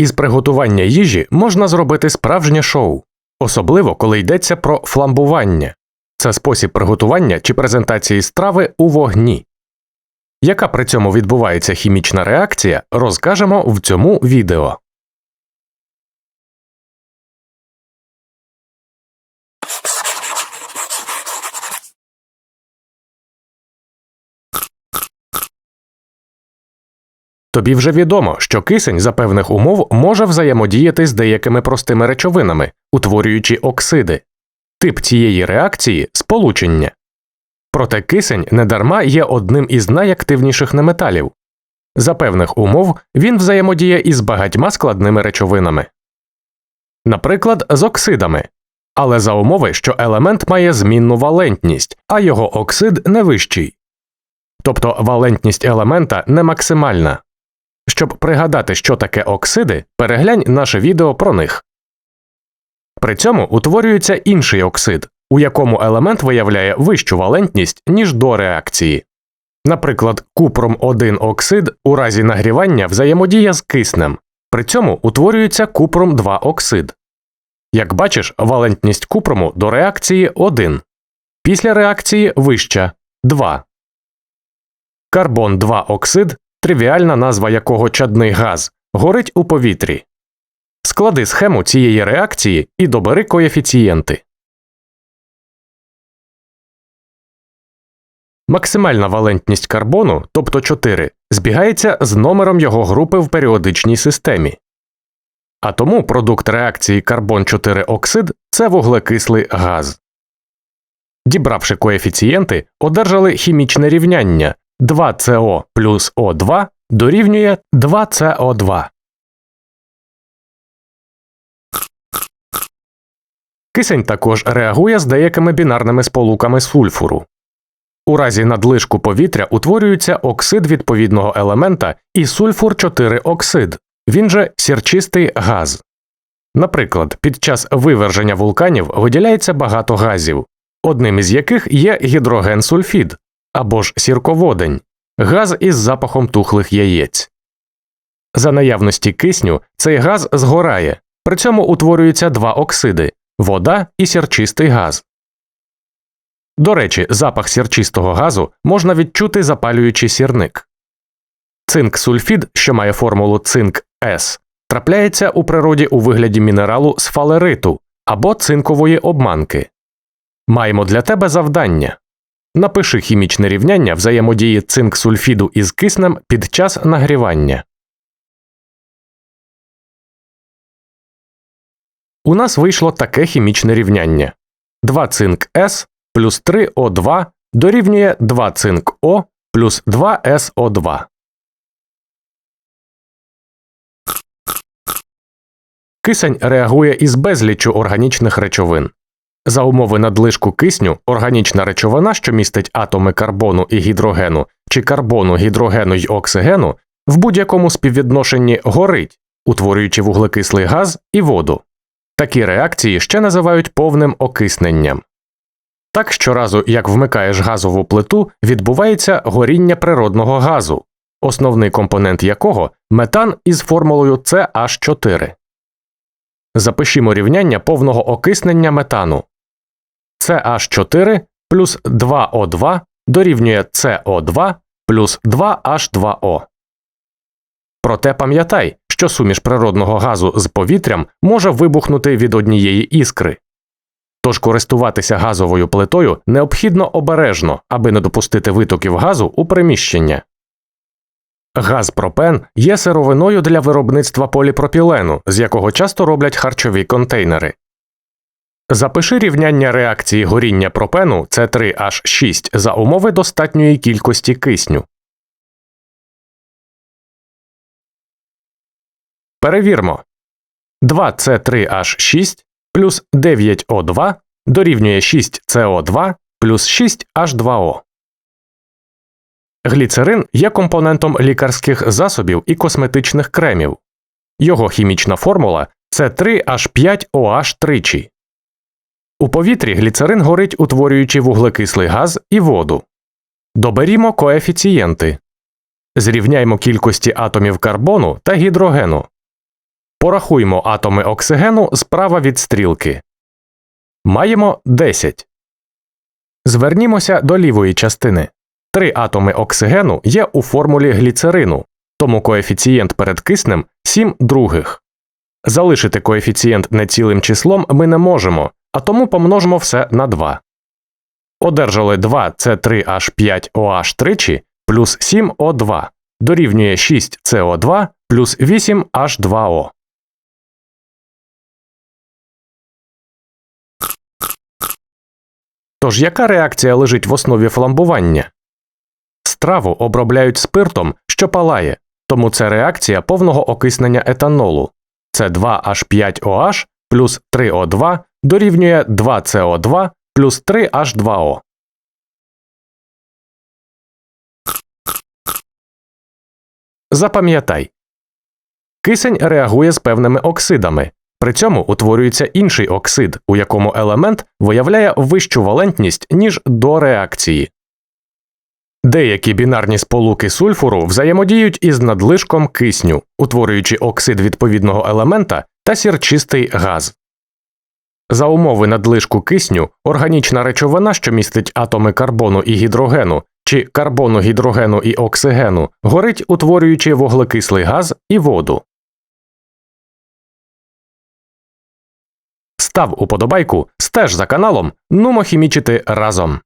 із приготування їжі можна зробити справжнє шоу, особливо коли йдеться про фламбування. Це спосіб приготування чи презентації страви у вогні. Яка при цьому відбувається хімічна реакція, розкажемо в цьому відео. Тобі вже відомо, що кисень за певних умов може взаємодіяти з деякими простими речовинами, утворюючи оксиди. Тип цієї реакції сполучення. Проте кисень недарма є одним із найактивніших неметалів. За певних умов він взаємодіє із багатьма складними речовинами, наприклад, з оксидами, але за умови, що елемент має змінну валентність, а його оксид не вищий. Тобто валентність елемента не максимальна. Щоб пригадати, що таке оксиди, переглянь наше відео про них. При цьому утворюється інший оксид, у якому елемент виявляє вищу валентність, ніж до реакції. Наприклад, купром 1 оксид у разі нагрівання взаємодіє з киснем, при цьому утворюється купром 2 оксид. Як бачиш, валентність купрому до реакції 1. Після реакції вища 2. Карбон 2 оксид, тривіальна назва якого чадний газ, горить у повітрі. Склади схему цієї реакції і добери коефіцієнти. Максимальна валентність карбону, тобто 4, збігається з номером його групи в періодичній системі. А тому продукт реакції карбон 4 оксид це вуглекислий газ. Дібравши коефіцієнти, одержали хімічне рівняння 2СО плюс О2 дорівнює 2СО2. Кисень також реагує з деякими бінарними сполуками сульфуру. У разі надлишку повітря утворюється оксид відповідного елемента і сульфур 4 оксид, він же сірчистий газ. Наприклад, під час виверження вулканів виділяється багато газів, одним із яких є гідроген сульфід або ж сірководень, газ із запахом тухлих яєць. За наявності кисню цей газ згорає, при цьому утворюються два оксиди вода і сірчистий газ. До речі, запах сірчистого газу можна відчути запалюючи сірник. Цинк сульфід, що має формулу цинк С, трапляється у природі у вигляді мінералу сфалериту або цинкової обманки. Маємо для тебе завдання. Напиши хімічне рівняння взаємодії цинк сульфіду із киснем під час нагрівання. У нас вийшло таке хімічне рівняння 2 цинк С плюс 3 О2 дорівнює 2 цинк О плюс 2 СО2. Кисень реагує із безліччю органічних речовин. За умови надлишку кисню органічна речовина, що містить атоми карбону і гідрогену, чи карбону, гідрогену й оксигену, в будь-якому співвідношенні горить, утворюючи вуглекислий газ і воду. Такі реакції ще називають повним окисненням. Так щоразу, як вмикаєш газову плиту, відбувається горіння природного газу, основний компонент якого метан із формулою CH4. Запишімо рівняння повного окиснення метану. CH4 плюс 2O2 дорівнює CO2 плюс 2H2O. Проте пам'ятай, що суміш природного газу з повітрям може вибухнути від однієї іскри. Тож користуватися газовою плитою необхідно обережно, аби не допустити витоків газу у приміщення. Газ пропен є сировиною для виробництва поліпропілену, з якого часто роблять харчові контейнери. Запиши рівняння реакції горіння пропену С3H6 за умови достатньої кількості кисню. Перевірмо 2С3H6 плюс 9O2 дорівнює 6CO2 плюс 6H2O. Гліцерин є компонентом лікарських засобів і косметичних кремів. Його хімічна формула це 3H5OH тричі. У повітрі гліцерин горить, утворюючи вуглекислий газ і воду. Доберімо коефіцієнти. Зрівняймо кількості атомів карбону та гідрогену. Порахуймо атоми оксигену справа від стрілки. Маємо 10. Звернімося до лівої частини. Три атоми оксигену є у формулі гліцерину, тому коефіцієнт перед киснем 7 других. Залишити коефіцієнт нецілим числом ми не можемо, а тому помножимо все на 2. Одержали 2 с 3 h 5 oh тричі плюс 7 o 2 дорівнює 6 CO2 плюс 8 H2O. Тож яка реакція лежить в основі фламбування? Страву обробляють спиртом, що палає, тому це реакція повного окиснення етанолу. Це 2H5OH плюс 3O2 дорівнює 2CO2 плюс 3H2O. Запам'ятай. Кисень реагує з певними оксидами. При цьому утворюється інший оксид, у якому елемент виявляє вищу валентність, ніж до реакції. Деякі бінарні сполуки сульфуру взаємодіють із надлишком кисню, утворюючи оксид відповідного елемента та сірчистий газ. За умови надлишку кисню органічна речовина, що містить атоми карбону і гідрогену, чи карбону, гідрогену і оксигену, горить, утворюючи вуглекислий газ і воду. Став уподобайку, стеж за каналом, нумо хімічити разом.